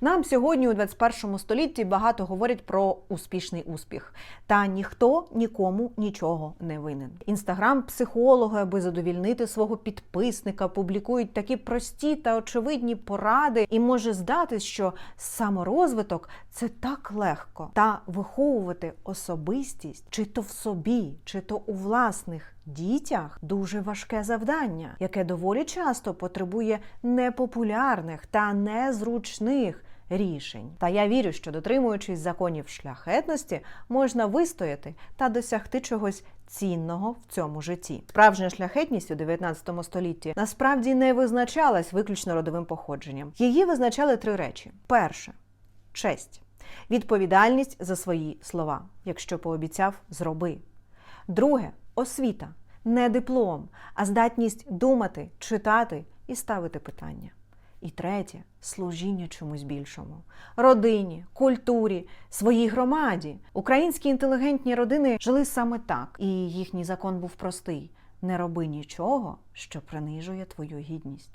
Нам сьогодні у 21 столітті багато говорять про успішний успіх, та ніхто нікому нічого не винен. Інстаграм-психологи, аби задовільнити свого підписника, публікують такі прості та очевидні поради, і може здатись, що саморозвиток це так легко. Та виховувати особистість, чи то в собі, чи то у власних дітях дуже важке завдання, яке доволі часто потребує непопулярних та незручних рішень. Та я вірю, що дотримуючись законів шляхетності, можна вистояти та досягти чогось цінного в цьому житті. Справжня шляхетність у 19 столітті насправді не визначалась виключно родовим походженням. Її визначали три речі: перше честь, відповідальність за свої слова. Якщо пообіцяв, зроби. Друге освіта, не диплом, а здатність думати, читати і ставити питання. І третє служіння чомусь більшому родині, культурі, своїй громаді. Українські інтелігентні родини жили саме так, і їхній закон був простий: не роби нічого, що принижує твою гідність.